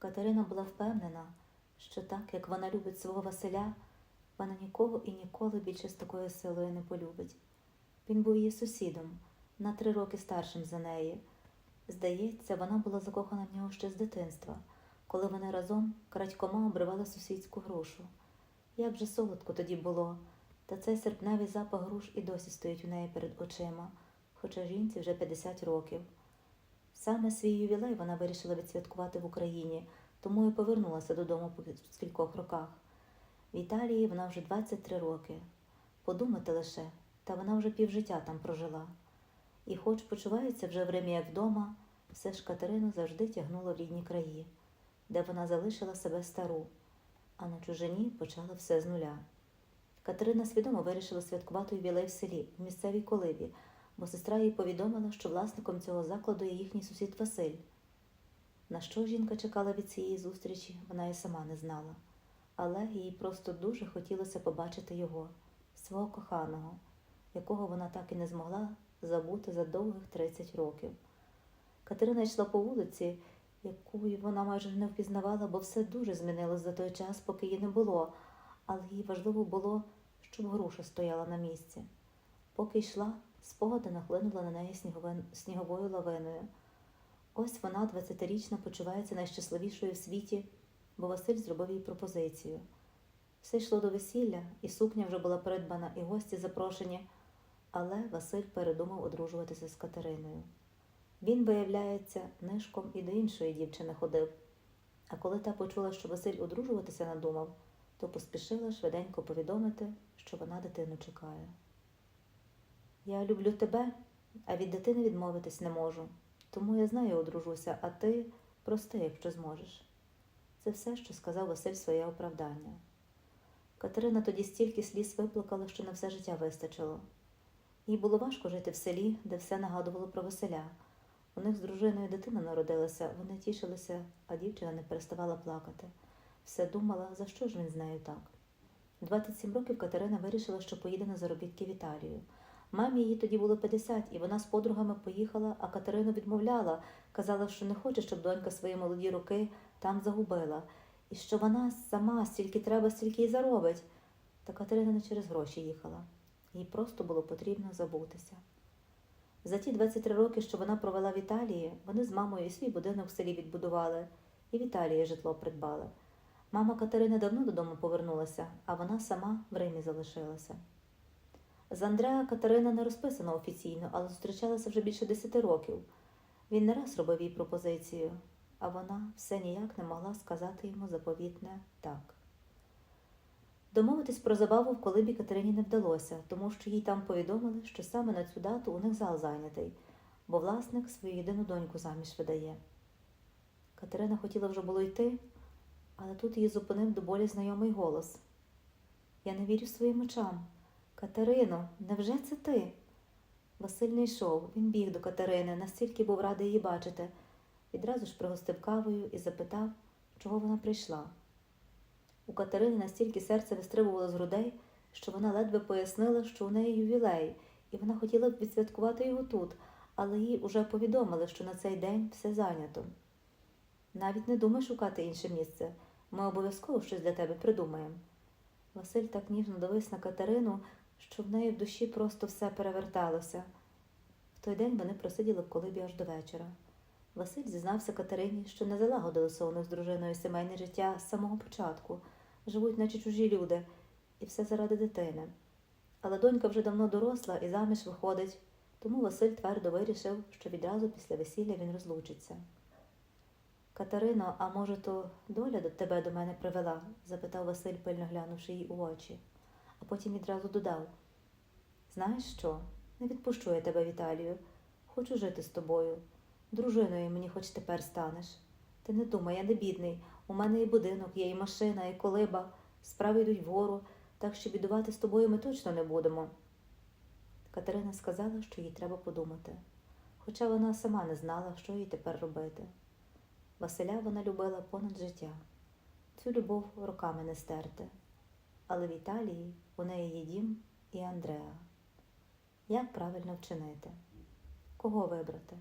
Катерина була впевнена, що так, як вона любить свого Василя, вона нікого і ніколи більше з такою силою не полюбить. Він був її сусідом, на три роки старшим за неї. Здається, вона була закохана в нього ще з дитинства, коли вони разом крадькома обривали сусідську грушу. Як же солодко тоді було, та цей серпневий запах груш і досі стоїть у неї перед очима, хоча жінці вже 50 років. Саме свій ювілей вона вирішила відсвяткувати в Україні, тому і повернулася додому по кількох роках. В Італії вона вже 23 роки. Подумати лише, та вона вже півжиття там прожила. І, хоч почувається вже в Римі як вдома, все ж Катерину завжди тягнуло в рідні краї, де вона залишила себе стару, а на чужині почала все з нуля. Катерина свідомо вирішила святкувати ювілей в селі, в місцевій колибі, бо сестра їй повідомила, що власником цього закладу є їхній сусід Василь. На що жінка чекала від цієї зустрічі, вона і сама не знала, але їй просто дуже хотілося побачити його, свого коханого, якого вона так і не змогла забути за довгих 30 років. Катерина йшла по вулиці, яку вона майже не впізнавала, бо все дуже змінилось за той час, поки її не було, але їй важливо було, щоб груша стояла на місці. Поки йшла, спогади нахлинула на неї сніговою лавиною. Ось вона, 20-річна, почувається найщасливішою в світі, бо Василь зробив їй пропозицію. Все йшло до весілля, і сукня вже була придбана, і гості запрошені, але Василь передумав одружуватися з Катериною. Він, виявляється, нишком і до іншої дівчини ходив. А коли та почула, що Василь одружуватися надумав, то поспішила швиденько повідомити, що вона дитину чекає. Я люблю тебе, а від дитини відмовитись не можу. Тому я знаю, одружуся, а ти прости, якщо зможеш. Це все, що сказав Василь своє оправдання. Катерина тоді стільки сліз виплакала, що на все життя вистачило. Їй було важко жити в селі, де все нагадувало про Василя. У них з дружиною дитина народилася, вони тішилися, а дівчина не переставала плакати. Все думала, за що ж він з нею так. В 27 років Катерина вирішила, що поїде на заробітки в Італію. Мамі їй тоді було 50, і вона з подругами поїхала, а Катерину відмовляла, казала, що не хоче, щоб донька свої молоді роки там загубила, і що вона сама стільки треба, стільки й заробить. Та Катерина не через гроші їхала. Їй просто було потрібно забутися. За ті 23 роки, що вона провела в Італії, вони з мамою і свій будинок в селі відбудували, і в Італії житло придбали. Мама Катерини давно додому повернулася, а вона сама в Римі залишилася. З Андреа Катерина не розписана офіційно, але зустрічалася вже більше 10 років. Він не раз робив їй пропозицію, а вона все ніяк не могла сказати йому заповітне так. Домовитись про забаву в колибі Катерині не вдалося, тому що їй там повідомили, що саме на цю дату у них зал зайнятий, бо власник свою єдину доньку заміж видає. Катерина хотіла вже було йти, але тут її зупинив до болі знайомий голос. Я не вірю своїм очам. Катерино, невже це ти? Василь не йшов, він біг до Катерини, настільки був радий її бачити. Відразу ж пригостив кавою і запитав, чого вона прийшла. У Катерини настільки серце вистрибувало з грудей, що вона ледве пояснила, що у неї ювілей, і вона хотіла б відсвяткувати його тут, але їй уже повідомили, що на цей день все зайнято. Навіть не думай шукати інше місце. Ми обов'язково щось для тебе придумаємо. Василь так ніжно дивився на Катерину, що в неї в душі просто все переверталося. В той день вони просиділи в колибі аж до вечора. Василь зізнався Катерині, що не залагодилося у них з дружиною сімейне життя з самого початку, живуть, наче чужі люди, і все заради дитини. Але донька вже давно доросла і заміж виходить, тому Василь твердо вирішив, що відразу після весілля він розлучиться. Катерино, а може, то доля до тебе до мене привела? запитав Василь, пильно глянувши їй у очі, а потім відразу додав: Знаєш що? Не відпущу я тебе в Італію. Хочу жити з тобою. Дружиною мені хоч тепер станеш. Ти не думай, я не бідний. У мене і будинок, є, і машина, і колиба. Справи йдуть вгору, так що бідувати з тобою ми точно не будемо. Катерина сказала, що їй треба подумати, хоча вона сама не знала, що їй тепер робити. Василя вона любила понад життя. Цю любов роками не стерти. Але в Італії у неї є дім і Андреа. Як правильно вчинити? Кого вибрати?